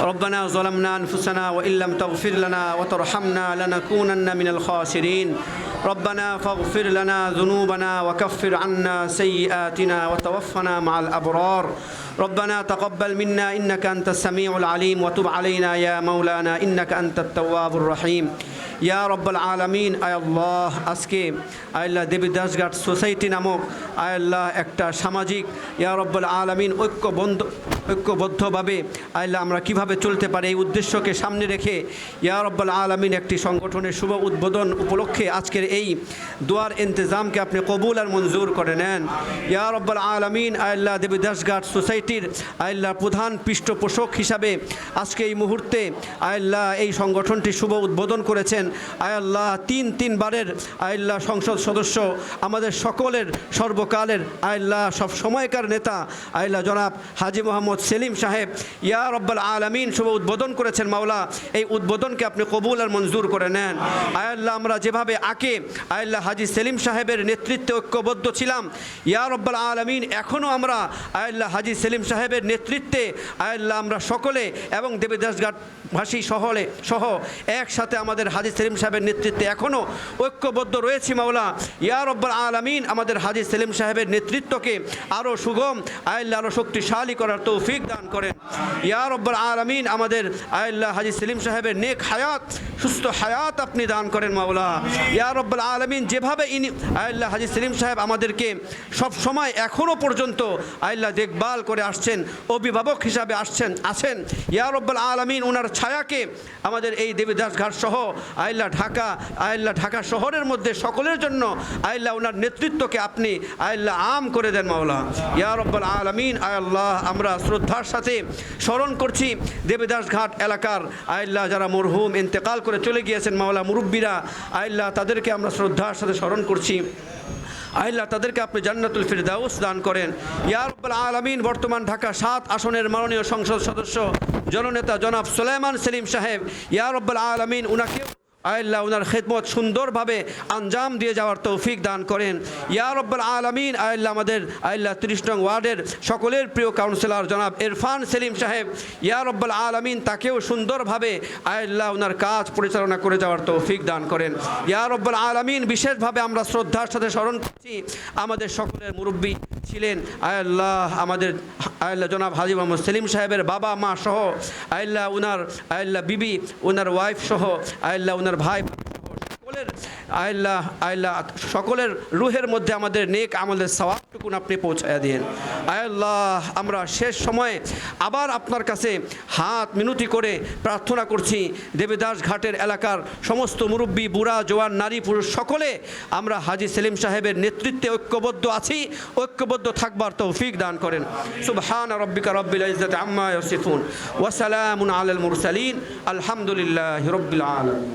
ربنا ظلمنا أنفسنا وإن لم تغفر لنا وترحمنا لنكونن من الخاسرين ربنا فاغفر لنا ذنوبنا وكفر عنا سيئاتنا وتوفنا مع الأبرار ربنا تقبل منا إنك أنت السميع العليم وتب علينا يا مولانا إنك أنت التواب الرحيم ইয়া রব্বাল আলমিন আয়াল্লাহ আজকে আয়াল্লাহ দেবীদাসঘাট সোসাইটি নামক আয়াল্লাহ একটা সামাজিক ইয়া রব্বাল আলমিন ঐক্যবন্ধ ঐক্যবদ্ধভাবে আয়াল্লাহ আমরা কীভাবে চলতে পারি এই উদ্দেশ্যকে সামনে রেখে ইয়া রব্বাল আলমিন একটি সংগঠনের শুভ উদ্বোধন উপলক্ষে আজকের এই দোয়ার ইন্তজামকে আপনি কবুল আর মঞ্জুর করে নেন। ইয়া রব্বাল আলমিন আয়াল্লাহ দেবীদাসঘাট সোসাইটির আয়াল্লাহ প্রধান পৃষ্ঠপোষক হিসাবে আজকে এই মুহূর্তে আয়াল্লাহ এই সংগঠনটি শুভ উদ্বোধন করেছেন। আয়াল্লাহ তিন তিনবারের আয়াল্লাহ সংসদ সদস্য, আমাদের সকলের সর্বকালের আয়াল্লাহ সব সময়কার নেতা আয়াল্লাহ জনাব হাজি মোহাম্মদ সেলিম সাহেব, ইয়া রব্বাল আলমিন শুভ উদ্বোধন করেছেন মাওলা। এই উদ্বোধনকে আপনি কবুল আর মঞ্জুর করে নেন। আয়াল্লাহ আমরা যেভাবে আঁকে আয়াল্লাহ হাজি সেলিম সাহেবের নেতৃত্বে ঐক্যবদ্ধ ছিলাম। ইয়া রব্বাল আলমিন এখনও আমরা আয়াল্লাহ হাজি সেলিম সাহেবের নেতৃত্বে আয়াল্লাহ আমরা সকলে এবং দেবীদাসঘাট ভাষী শহরে সহ একসাথে আমাদের হাজি সেলিম সাহেবের নেতৃত্বে এখনও ঐক্যবদ্ধ রয়েছি মাওলা। ইয়া রব্বাল আলমিন, আমাদের হাজি সেলিম সাহেবের নেতৃত্বকে আরও সুগম আয়াল্লাহ আরও শক্তিশালী করার তৌফিক দান করেন। ইয়া রব্বাল আলমিন, আমাদের আয়াল্লাহ হাজি সেলিম সাহেবের নেক হায়াত, সুস্থ হায়াত আপনি দান করেন মাওলা। ইয়া রব্বাল আলমিন, যেভাবে ইনি আয়াল্লাহ হাজি সেলিম সাহেব আমাদেরকে সব সময় এখনও পর্যন্ত আয়াল্লাহ দেখভাল করে আসছেন, অভিভাবক হিসাবে আসছেন, আছেন। ইয়া রব্বাল আলমিন ওনার ছায়াকে আমাদের এই দেবীদাস ঘাট সহ, আয়াল্লাহ ঢাকা আয়াল্লাহ ঢাকা শহরের মধ্যে সকলের জন্য আয়াল্লাহ ওনার নেতৃত্বকে আপনি আয়াল্লাহ আম করে দেন মাওলা। ইয়া রব্বাল আলমিন, আয়াল্লাহ, আমরা শ্রদ্ধার সাথে স্মরণ করছি দেবীদাস ঘাট এলাকার আয়াল্লাহ যারা মরহুম ইন্তেকাল করে চলে গিয়েছেন মাওলা মুরব্বীরা আয়াল্লাহ তাদেরকে আমরা শ্রদ্ধার সাথে স্মরণ করছি। আল্লাহ তাদেরকে আপনি জান্নাতুল ফিরদাউস দান করেন। ইয়ারব্বাল আলমিন, বর্তমান ঢাকা সাত আসনের মাননীয় সংসদ সদস্য, জননেতা জনাব সুলাইমান সেলিম সাহেব। ইয়ারব্বাল আলমিন উনাকে আল্লাহ ওনার খেদমত সুন্দরভাবে আঞ্জাম দিয়ে যাওয়ার তৌফিক দান করেন। ইয়া রব্বাল আলমিন, আল্লাহ আমাদের, আল্লাহ ত্রিশ নং ওয়ার্ডের সকলের প্রিয় কাউন্সিলর জনাব ইরফান সেলিম সাহেব, ইয়া রব্বাল আলমিন, তাকেও সুন্দরভাবে আল্লাহ ওনার কাজ পরিচালনা করে যাওয়ার তৌফিক দান করেন। ইয়া রব্বাল আলমিন, বিশেষভাবে আমরা শ্রদ্ধার সাথে স্মরণ করছি, আমাদের সকলের মুরব্বী ছিলেন আয়াল্লাহ আমাদের আয়াল্লাহ জনাব হাজি মোহাম্মদ সেলিম সাহেবের বাবা মা সহ আয়াল্লাহ উনার আয়াল্লাহ বিবি, ওনার ওয়াইফ সহ আয়াল্লাহ ওনার ভাই, সকলের আয়াল্লাহ আয়াল্লাহ সকলের রুহের মধ্যে আমাদের নেক আমলের সওয়াবটুকুন আপনি পৌঁছায়া দিন আয়াল্লাহ আমরা শেষ সময়ে আবার আপনার কাছে হাত মিনতি করে প্রার্থনা করছি, দেবীদাস ঘাটের এলাকার সমস্ত মুরব্বী, বুড়া, জোয়ান, নারী, পুরুষ সকলে আমরা হাজি সেলিম সাহেবের নেতৃত্বে ঐক্যবদ্ধ আছি, ঐক্যবদ্ধ থাকবার তৌফিক দান করেন। সুবহান রব্বিকা রব্বিল ইজ্জাতি আম্মা ইয়াসিফুন। ওয়া সালামুন আলাল মুরসালিন। আলহামদুলিল্লাহি রব্বিল আলামিন।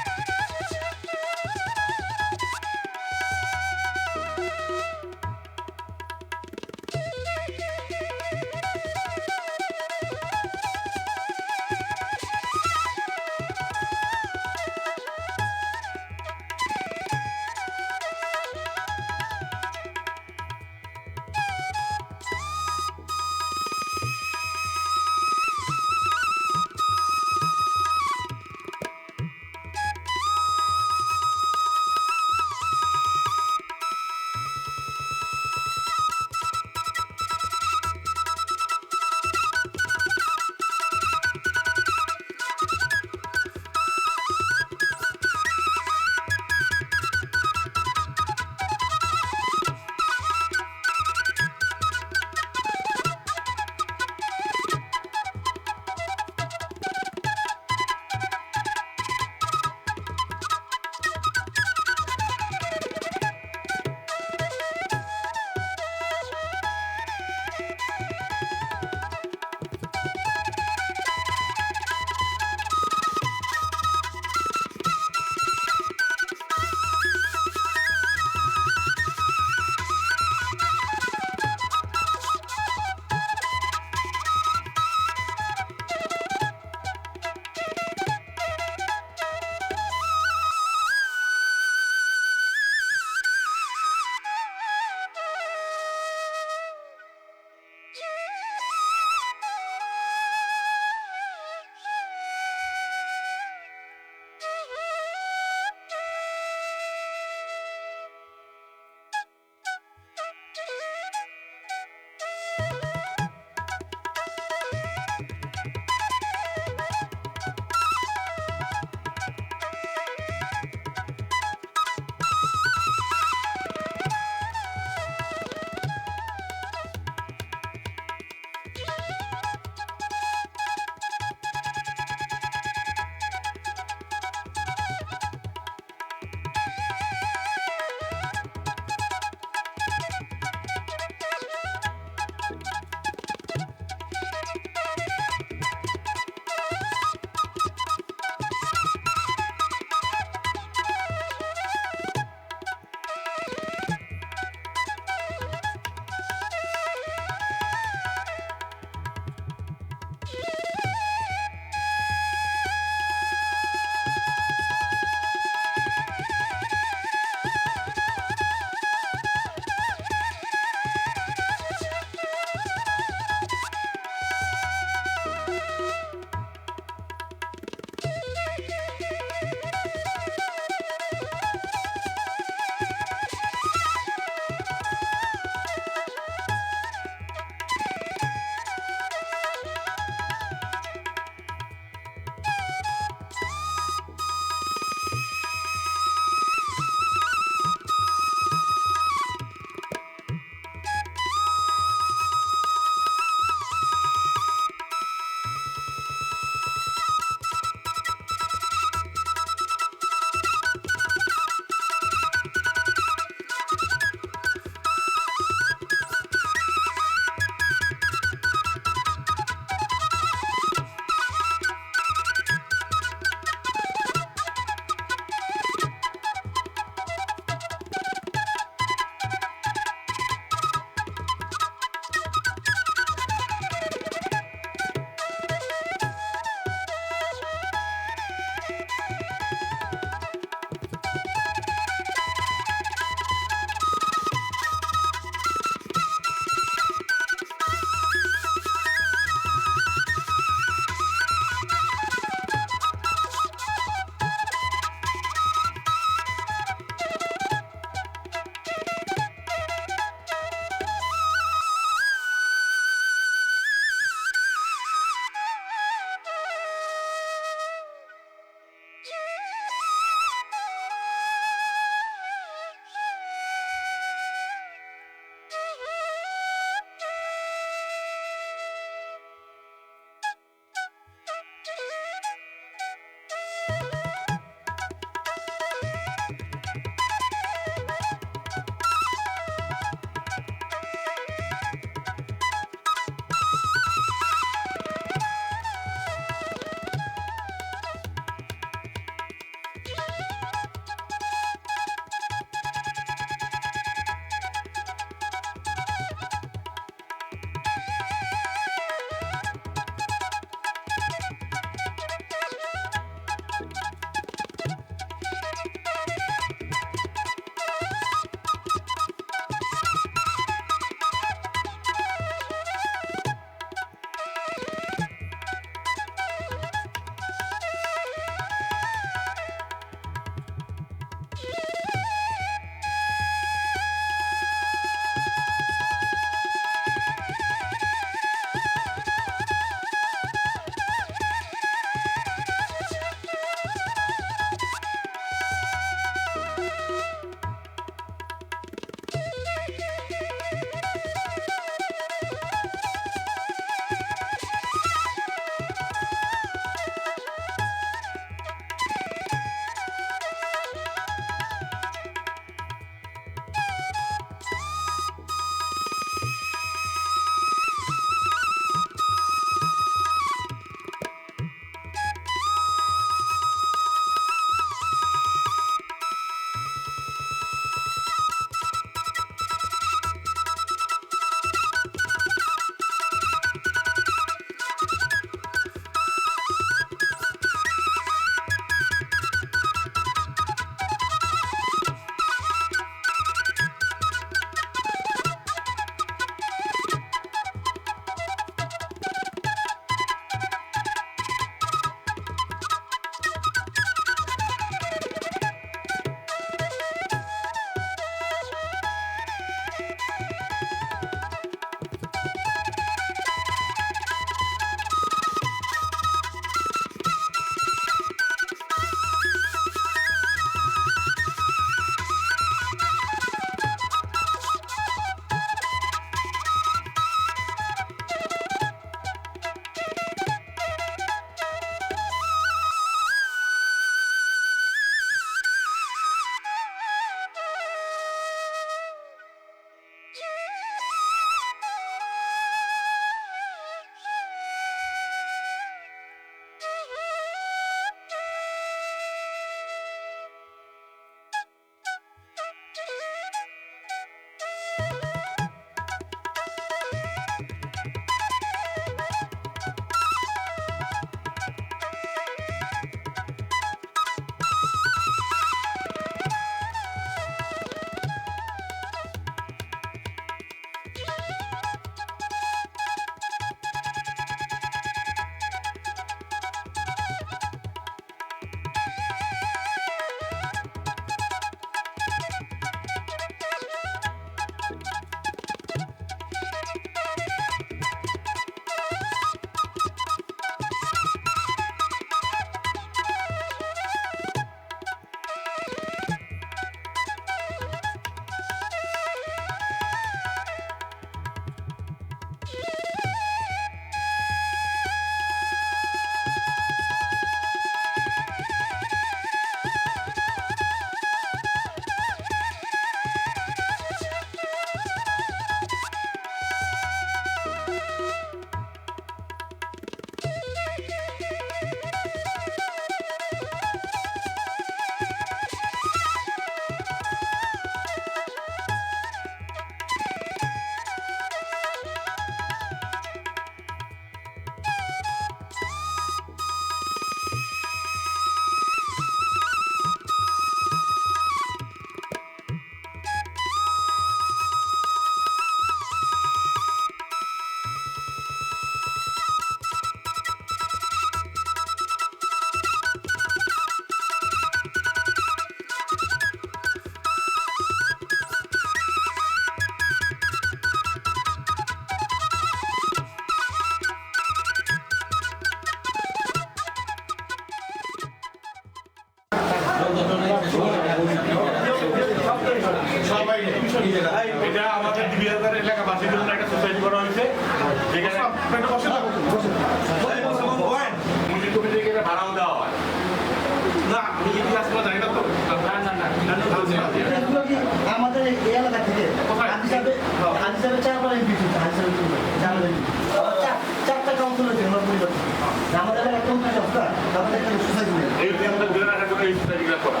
এই যে ধরে রাখার জন্য এই সোসাইটিগুলো করা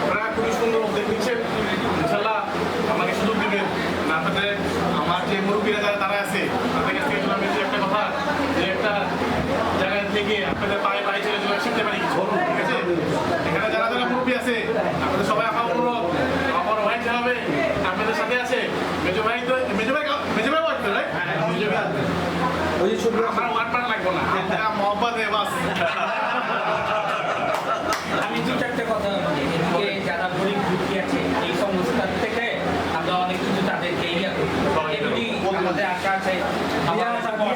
আপনারা খুবই সুন্দর উদ্যোগ নিচ্ছেন ইনশাল্লাহ আমাকে সুযোগ দিবেন না আপনাদের আমার যে মুরব্বীরা যারা তারা আছে। তাদের কাছ থেকে শুনলাম একটা কথা যে একটা জায়গা থেকে আপনাদের পায়ে পায়ে ছেলে চলে শিখতে পারি কিছু ঠিক আছে। এখানে যারা যারা মুরব্বী আছে আপনাদের সবাই আমার অনুরোধ আমার ভাই জানাবে আপনাদের সাথে আছে মেজো ভাই তো মেজো ভাই মেজো ভাই ওয়ার্ড রাইট মেজো ভাই আমার ওয়ার্ড লাগবে না। মহব্বত বাস। আমি দু চারটে কথা বলি। যারা গরিব দুঃখী আছে এই সংস্থার থেকে আমরা অনেক কিছু তাদেরকে ইয়ে করি। এমনি আমাদের আশা আছে। আমার আশা বড়।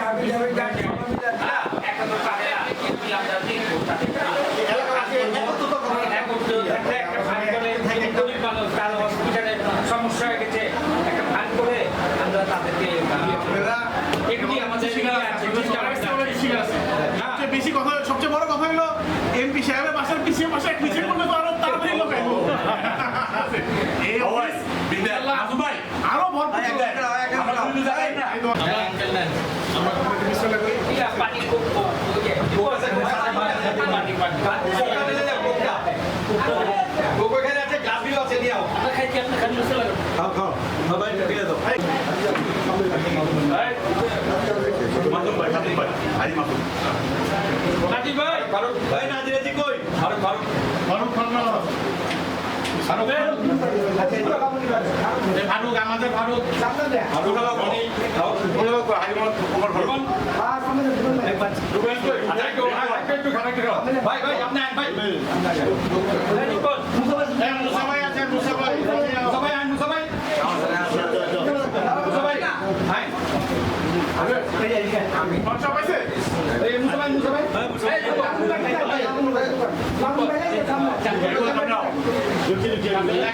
এখন তো তাদের আমরা দেখব তাদেরকে। একত্র থাকলে একটা ফান্ড করে গরিব মানুষ তার হসপিটালে সমস্যা হয়ে গেছে একটা ফান্ড করে আমরা তাদেরকে ইয়ে করি। এমনি আমাদের ইয়ে আছে, বুঝতে পারছেন? সবচেয়ে বেশি কথা সবচেয়ে বড় কথা হলো এমপি সাহেবের বাসার পিছিয়ে পাশে পিছিয়ে পড়লে তো আরও তাড়াতাড়ি লোক আইবো। এই অফিস ইনশাআল্লাহ আরও ভরপুর এই তো- আমরা কমিটি বিশ্বলে করি। ইয়া, পানি খুব কম। ওই যে, পানি, পানি, পানি। আপনার খাইতে আপনার খালি মশলা লাগান। মাসুম ভাই, ভাই, আই মাসুম। রাজীব ভাই, ফারুক খান না। ফারুক আমাদের ফারুক। ফারুক হলো উনি, উনি হলো হাজি মোহাম্মদ ওমর ফারুক। রুবেল কই? আচ্ছা, একটু খারাপ একটু খারাপ। ভাই, ভাই, আপনি আন, ভাই। রাজীব বল। এ, মুসা ভাই আছেন, মুসা ভাই। মুসা ভাই, আন, মুসা ভাই। মুসা ভাই, আন। খরচা পাইছে? এই মুসা ভাই, মুসা ভাই। এই, দেখো, আপনি ভাই, ভাই, ভাই। এগুলো তো নাও। এই, এই, মুসা ভাই, মুসা ভাই, ভাই। মুসা ভাই, ভাই। মুসা ভাই, আপনি। হ্যাঁ, তোমরা, ভাই, লেখো, ভাই, লেখো, লেখো, লেখো, লেখো, লেখো, লেখো। বিসমিল্লাহ গাইছে। আচ্ছা, নাম দেখান। বিসমিল্লাহ,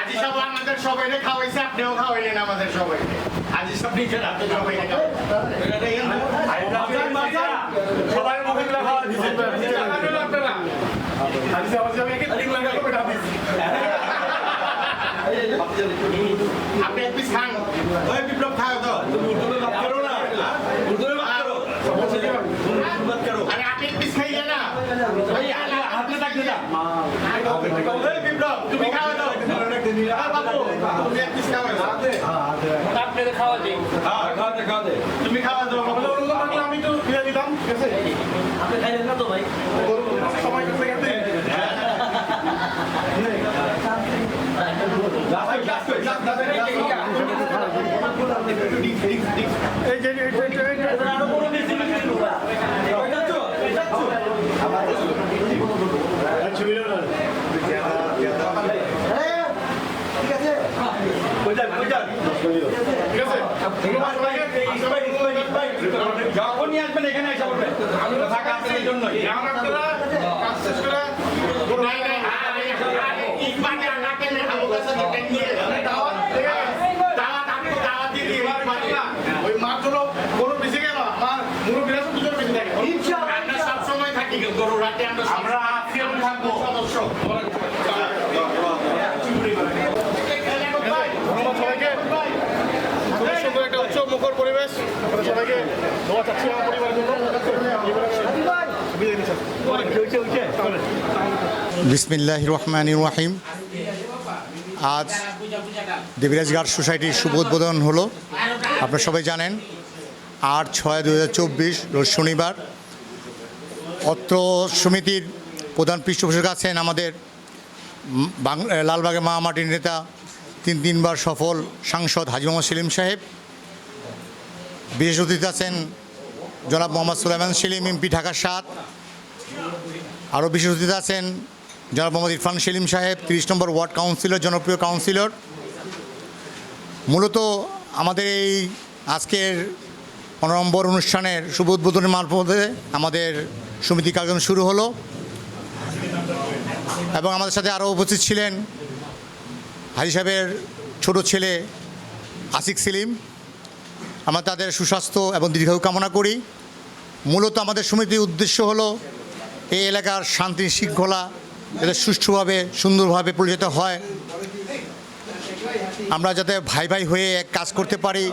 আজি সব আমাদের সবাইকে খাওয়াইছে আপনিও খাওয়াইলেন আমাদের সবাইকে। আজি সব নিজের হাতে সবাইকে সবাই মুখে খাওয়া দিচ্ছে আপনারা আজি সব আমি একে তিন লাখ পেটা দিচ্ছি আপনি এক পিস খান। ওই বিপ্লব খাও তো। করো না। আরে আপনি এক পিস খাইয়ে না। ওই তুমি বাবু তুমি খাওয়া। তুমি দাও থাকলে আমি তো দিয়ে দিতাম ঠিক আছে আপনি খাইলেন না তো ভাই সময় করতে গেছে যে এই যে- এই যে- আরও বড় বেশি বিক্রি করবা হ্যাঁ, ঠিক আছে ঠিক আছে ধন্যবাদ সবাইকে সবাই যখনই আসবেন এখানে এসে বলবেন। থাকা এই জন্যই। আপনারা কাজ শেষ করে নাই নাই ইকবাকে আনাকে মে হামো কাছে নিয়ে নিয়ে দাওয়াত দাওয়াত আপনি দাওয়াত দিয়ে দিয়ে ওই মাত্র গরু বেঁচে গেল আমার মুরব্বীরা সব দুজন বেঁচে থাকে ইনশাআল্লাহ। আমরা সব সময় থাকি গরু রাতে আমরা আমরা আজকেও থাকব সদস্য ধন্যবাদ সবাইকে খুবই সুন্দর একটা উৎসব মুখর পরিবেশ আপনাদের সবাইকে দোয়া চাচ্ছি আমার পরিবারের জন্য বিদায় নিচ্ছি বিসমিল্লাহ রহমান রাহিম। আজ দেবিরাজগার সোসাইটির শুভ উদ্বোধন হলো। আপনারা সবাই জানেন, আট ছয় দু রোজ শনিবার অত্র সমিতির প্রধান পৃষ্ঠপোষক আছেন আমাদের লালবাগের মামাটির নেতা, তিন তিনবার সফল সাংসদ হাজি মোহাম্মদ সেলিম সাহেব। বিশেষ অতিথি আছেন জনাব মোহাম্মদ সুলাইমান সেলিম, এমপি ঢাকা সাত আরও বিশেষ অতিথি আছেন জনাব মোহাম্মদ ইরফান সেলিম সাহেব, তিরিশ নম্বর ওয়ার্ড কাউন্সিলর, জনপ্রিয় কাউন্সিলর। মূলত আমাদের এই আজকের অনম্বর অনুষ্ঠানের শুভ উদ্বোধনের মারফতে আমাদের সমিতি কার্যক্রম শুরু হলো এবং আমাদের সাথে আরও উপস্থিত ছিলেন হাজি সাহেবের ছোট ছেলে আসিক সেলিম। আমরা তাদের সুস্বাস্থ্য এবং দীর্ঘায়ু কামনা করি। মূলত আমাদের সমিতির উদ্দেশ্য হলো এই এলাকার শান্তি শৃঙ্খলা যাতে সুষ্ঠুভাবে, সুন্দরভাবে পরিচালিত হয়। আমরা যাতে ভাই ভাই হয়ে এক কাজ করতে পারি,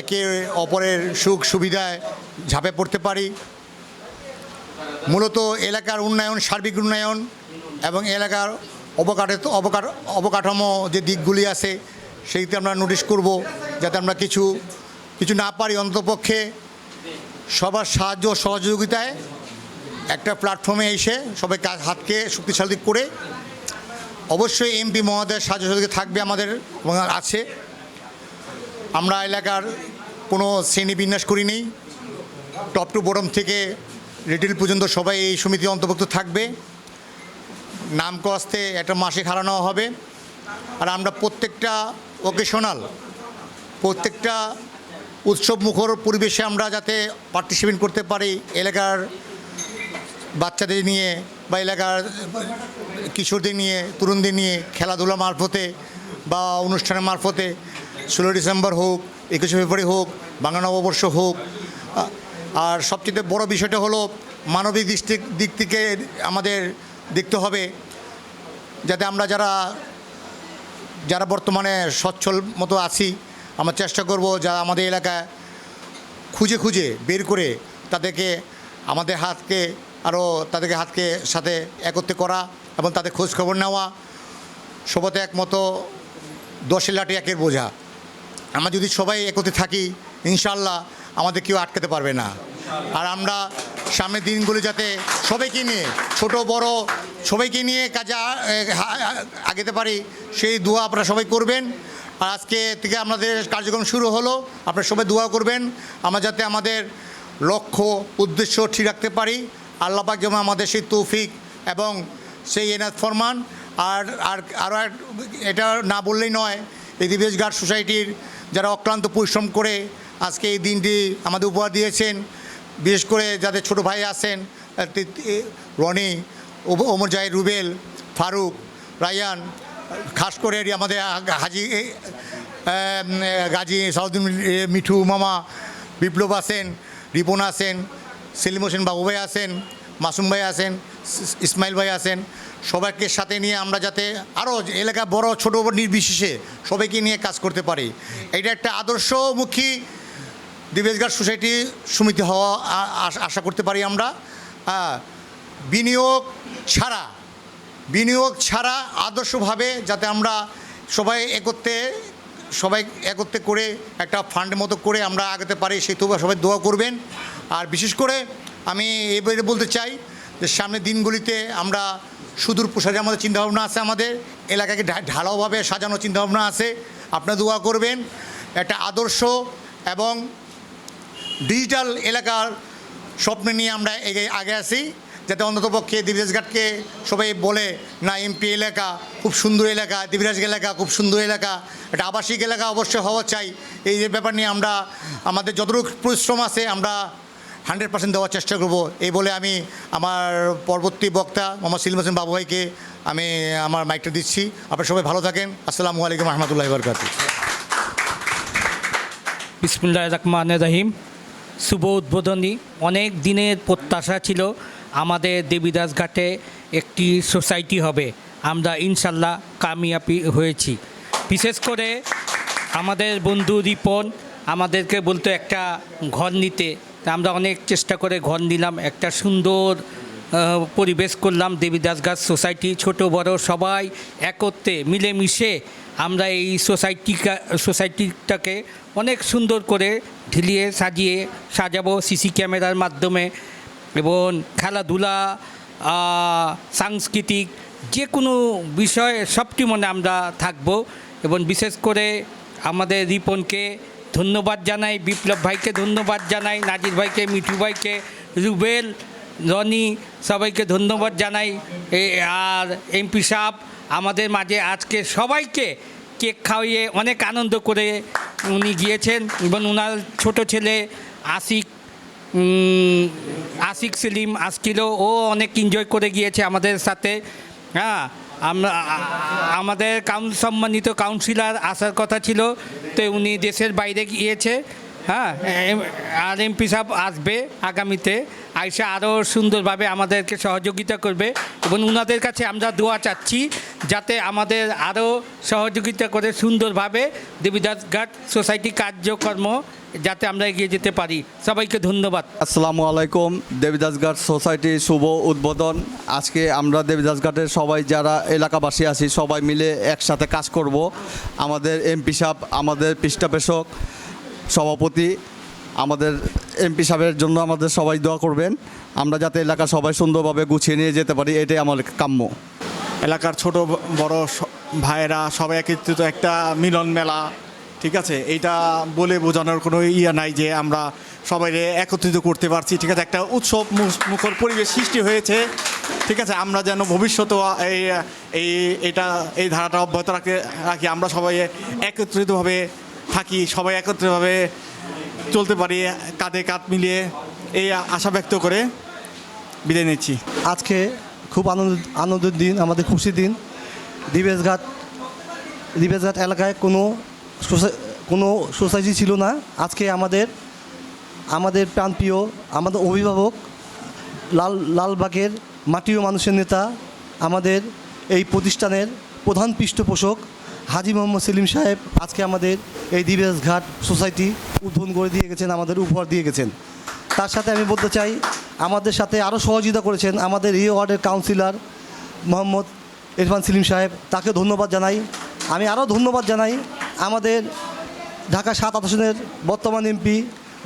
একে অপরের সুখ সুবিধায় ঝাঁপে পড়তে পারি। মূলত এলাকার উন্নয়ন, সার্বিক উন্নয়ন এবং এলাকার অবকাঠ অবকাঠ, অবকাঠামো যে দিকগুলি আছে, সেইতে আমরা নোটিশ করব যাতে আমরা কিছু কিছু না পারি অন্তপক্ষে সবার সাহায্য সহযোগিতায় একটা প্ল্যাটফর্মে এসে সবাই কাজ হাতকে শক্তিশালী করে অবশ্যই এমপি মহোদয়ের সাহায্য থাকবে আমাদের আছে। আমরা এলাকার কোনো শ্রেণি বিন্যাস করিনি। টপ টু বটম থেকে রিটেল পর্যন্ত সবাই এই সমিতি অন্তর্ভুক্ত থাকবে। নাম কস্তে একটা মাসিক হারানো হবে। আর আমরা প্রত্যেকটা ওকেশনাল প্রত্যেকটা উৎসব মুখর পরিবেশে আমরা যাতে পার্টিসিপেট করতে পারি এলাকার বাচ্চাদের নিয়ে বা এলাকার কিশোরদের নিয়ে, তরুণদের নিয়ে খেলাধুলা মারফতে বা অনুষ্ঠানের মারফতে ষোলো ডিসেম্বর হোক, একুশে ফেব্রুয়ারি হোক, বাংলা নববর্ষ হোক আর সবচেয়ে বড় বিষয়টা হলো মানবিক দৃষ্টি দিক থেকে আমাদের দেখতে হবে যাতে আমরা যারা যারা বর্তমানে সচ্ছল মতো আছি, আমরা চেষ্টা করব যারা আমাদের এলাকায় খুঁজে খুঁজে বের করে তাদেরকে আমাদের হাতকে আরও তাদেরকে হাতকে সাথে একত্রে করা এবং তাদের খোঁজ খবর নেওয়া। সবাতে একমতো, দশের লাঠি একের বোঝা। আমরা যদি সবাই একত্রে থাকি ইনশাল্লাহ আমাদের কেউ আটকাতে পারবে না। আর আমরা সামনের দিনগুলি যাতে সবাইকে নিয়ে, ছোট, বড়, সবাইকে নিয়ে কাজে আগেতে পারি, সেই দোয়া আপনারা সবাই করবেন। আর আজকে থেকে আমাদের কার্যক্রম শুরু হলো, আপনারা সবাই দোয়া করবেন। আমরা যাতে আমাদের লক্ষ্য, উদ্দেশ্য ঠিক রাখতে পারি। আল্লাহ পাক যেমন আমাদের সেই তৌফিক এবং সেই এনাথ ফরমান, আর আর আরও এটা না বললেই নয়, এই দিবেশ গার্ড সোসাইটির যারা অক্লান্ত পরিশ্রম করে আজকে এই দিনটি আমাদের উপহার দিয়েছেন, বিশেষ করে যাদের ছোট ভাই আছেন রনি ওমর জাহির রুবেল, ফারুক, রায়ান, খাস করে আমাদের হাজি গাজী সাউদ্দিন মিঠু মামা, বিপ্লব আছেন, রিপন আছেন সেলিম হোসেন বাবু ভাই আছেন, মাসুম ভাই আছেন ইসমাইল ভাই আছেন, সবাইকে সাথে নিয়ে আমরা যাতে আরও এলাকা বড়, ছোট, নির্বিশেষে সবাইকে নিয়ে কাজ করতে পারি। এটা একটা আদর্শমুখী দিবেশগার সোসাইটি সমিতি হওয়া আশা- করতে পারি আমরা। বিনিয়োগ ছাড়া বিনিয়োগ ছাড়া আদর্শভাবে যাতে আমরা সবাই একত্রে সবাই একত্রে করে একটা ফান্ড মতো করে আমরা আগাতে পারি, সেই তবু সবাই দোয়া করবেন। আর বিশেষ করে আমি এবারে বলতে চাই যে সামনের দিনগুলিতে আমরা সুদূর প্রসারে আমাদের চিন্তাভাবনা আছে আমাদের, এলাকাকে ঢালাওভাবে সাজানোর চিন্তাভাবনা আছে। আপনারা দোয়া করবেন, একটা আদর্শ এবং ডিজিটাল এলাকার স্বপ্ন নিয়ে আমরা এগে, আগে আসি যাতে অন্ততপক্ষে দিবিরাজঘাটকে সবাই বলে, না, এমপি এলাকা খুব সুন্দর এলাকা, দিবিরাজ এলাকা খুব সুন্দর এলাকা, একটা আবাসিক এলাকা অবশ্যই হওয়া চাই। এই ব্যাপার নিয়ে আমরা, আমাদের যতটুকু পরিশ্রম আছে, আমরা হান্ড্রেড পার্সেন্ট দেওয়ার চেষ্টা করব। এই বলে আমি আমার পরবর্তী বক্তা মোহাম্মদ সিলিম হোসেন বাবু ভাইকে আমি আমার মাইকটা দিচ্ছি। আপনারা সবাই ভালো থাকেন। আসসালামু আলাইকুম রহমতুল্লাহ বরকাতু। বিসমুল্লাহ রহমান রহিম। শুভ উদ্বোধনী। অনেক দিনের প্রত্যাশা ছিল আমাদের দেবীদাস ঘাটে একটি সোসাইটি হবে। আমরা ইনশাল্লাহ কামিয়াবি হয়েছি। বিশেষ করে আমাদের বন্ধু রিপন আমাদেরকে বলতো একটা ঘর নিতে। তা আমরা অনেক চেষ্টা করে ঘর নিলাম, একটা সুন্দর পরিবেশ করলাম, দেবীদাস গাছ সোসাইটি, ছোট, বড়, সবাই একত্রে, মিলেমিশে আমরা এই সোসাইটি সোসাইটিটাকে অনেক সুন্দর করে ঢিলিয়ে, সাজিয়ে, সাজাবো সিসি ক্যামেরার মাধ্যমে এবং খেলাধুলা সাংস্কৃতিক যে কোনো বিষয় সবটি মনে আমরা থাকব এবং বিশেষ করে আমাদের রিপনকে ধন্যবাদ জানাই, বিপ্লব ভাইকে ধন্যবাদ জানাই, নাজির ভাইকে, মিঠু ভাইকে, রুবেল, রনি, সবাইকে ধন্যবাদ জানাই। আর এমপি সাহেব, আমাদের মাঝে আজকে সবাইকে কেক খাওয়িয়ে অনেক আনন্দ করে উনি গিয়েছেন। এবং ওনার ছোট ছেলে আশিক আশিক সেলিম আসছিল ও অনেক এনজয় করে গিয়েছে আমাদের সাথে। হ্যাঁ আমরা আমাদের কাউন সম্মানিত কাউন্সিলর আসার কথা ছিল তো উনি দেশের বাইরে গিয়েছে। হ্যাঁ আর এমপি সাহেব আসবে আগামীতে, আইসা আরও সুন্দরভাবে আমাদেরকে সহযোগিতা করবে এবং ওনাদের কাছে আমরা দোয়া চাচ্ছি যাতে আমাদের আরও সহযোগিতা করে সুন্দরভাবে দেবীদাস ঘাট সোসাইটি কার্যকর্ম যাতে আমরা এগিয়ে যেতে পারি। সবাইকে ধন্যবাদ। আসসালামু আলাইকুম, দেবীদাসঘাট সোসাইটি শুভ উদ্বোধন। আজকে আমরা দেবীদাস দেবীদাসঘাটের সবাই যারা এলাকাবাসী আছি, সবাই মিলে একসাথে কাজ করব। আমাদের এমপি সাহেব, আমাদের পৃষ্ঠাপেশক সভাপতি, আমাদের এমপি সাহেবের জন্য আমাদের সবাই দোয়া করবেন। আমরা যাতে এলাকা সবাই সুন্দরভাবে গুছিয়ে নিয়ে যেতে পারি, এটাই আমার কাম্য। এলাকার ছোট, বড় ভাইয়েরা সবাই একত্রিত, একটা মিলন মেলা, ঠিক আছে? এইটা বলে বোঝানোর কোনো ইয়ে নাই যে আমরা সবাই একত্রিত করতে পারছি, ঠিক আছে? একটা উৎসব মুখর পরিবেশ সৃষ্টি হয়েছে, ঠিক আছে? আমরা যেন ভবিষ্যতেও এই এই, এটা, এই ধারাটা অব্যাহত রাখতে রাখি। আমরা সবাই একত্রিতভাবে থাকি, সবাই একত্রিতভাবে চলতে পারি, কাঁধে কাঁধ মিলিয়ে এই আশা ব্যক্ত করে বিদায় নিচ্ছি। আজকে খুব আনন্দ, আনন্দের দিন, আমাদের খুশির দিন। দিবেশঘাট দিবেশঘাট এলাকায় কোনো কোনো সোসাইটি ছিল না। আজকে আমাদের আমাদের প্রাণপ্রিয়, আমাদের অভিভাবক, লাল, লালবাগের মাটিও মানুষের নেতা, আমাদের এই প্রতিষ্ঠানের প্রধান পৃষ্ঠপোষক হাজি মোহাম্মদ সেলিম সাহেব আজকে আমাদের এই দিবেশ ঘাট সোসাইটি উদ্বোধন করে দিয়ে গেছেন, আমাদের উপহার দিয়ে গেছেন। তার সাথে আমি বলতে চাই, আমাদের সাথে আরও সহযোগিতা করেছেন আমাদের এই ওয়ার্ডের কাউন্সিলর মোহাম্মদ ইরফান সেলিম সাহেব, তাকে ধন্যবাদ জানাই। আমি আরও ধন্যবাদ জানাই আমাদের ঢাকা সাত আসনের বর্তমান এমপি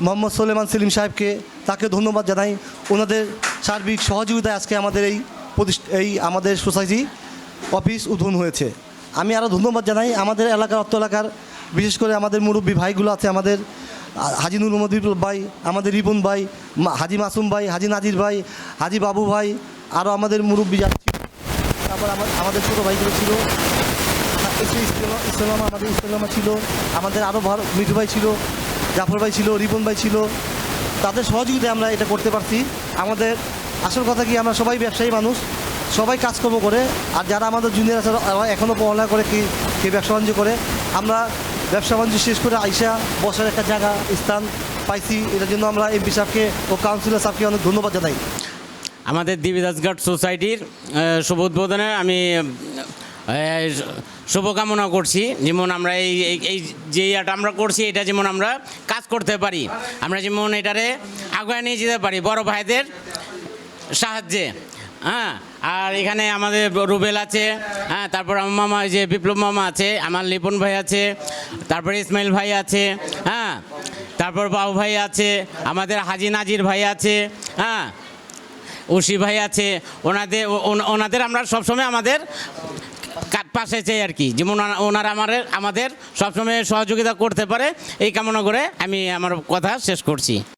মোহাম্মদ সোলেমান সেলিম সাহেবকে, তাকে ধন্যবাদ জানাই। ওনাদের সার্বিক সহযোগিতায় আজকে আমাদের এই প্রতিষ্ঠা, এই আমাদের সোসাইটি অফিস উদ্বোধন হয়েছে। আমি আরও ধন্যবাদ জানাই আমাদের এলাকার অর্থ এলাকার, বিশেষ করে আমাদের মুরব্বী ভাইগুলো আছে আমাদের হাজি নুর মোহাম্মদ বিপ্লব ভাই, আমাদের রিপন ভাই হাজি মাসুম ভাই, হাজি নাজির ভাই, হাজি বাবু ভাই আরও আমাদের মুরব্বী যারা ছিল, তারপর আমাদের ছোটো ভাইগুলো ছিল, ইসলামা, আমাদের ইসলামা ছিল, আমাদের আরও মিঠু ভাই ছিল, জাফর ভাই ছিল, রিপন ভাই ছিল, তাদের সহযোগিতায় আমরা এটা করতে পারছি। আমাদের আসল কথা কি, আমরা সবাই ব্যবসায়ী মানুষ সবাই কাজকর্ম করে, আর যারা আমাদের জুনিয়র আছে এখনও পড়ালেখা করে, কি, কে ব্যবসা বাণিজ্য করে। আমরা ব্যবসা বাণিজ্য শেষ করে আইসা বসার একটা জায়গা, স্থান পাইছি। এটার জন্য আমরা এমপি সাহেবকে ও কাউন্সিলর সাহেবকে অনেক ধন্যবাদ জানাই। আমাদের দেবীদাসঘাট সোসাইটির শুভ উদ্বোধনে আমি শুভকামনা করছি। যেমন আমরা এই- এই যে ইয়াটা আমরা করছি, এটা যেমন আমরা কাজ করতে পারি, আমরা যেমন এটারে আগুয়ে নিয়ে যেতে পারি বড় ভাইদের সাহায্যে। হ্যাঁ আর এখানে আমাদের রুবেল আছে হ্যাঁ তারপর আমার মামা যে বিপ্লব মামা আছে, আমার লিপন ভাই আছে, তারপরে ইসমাইল ভাই আছে হ্যাঁ তারপর বাবু ভাই আছে, আমাদের হাজি নাজির ভাই আছে হ্যাঁ উশি ভাই আছে, ওনাদের ওন- ওনাদের আমরা সবসময় আমাদের পাশে চাই আর কি। যেমন ওনা- ওনারা আমাদের আমাদের সবসময় সহযোগিতা করতে পারে, এই কামনা করে আমি আমার কথা শেষ করছি।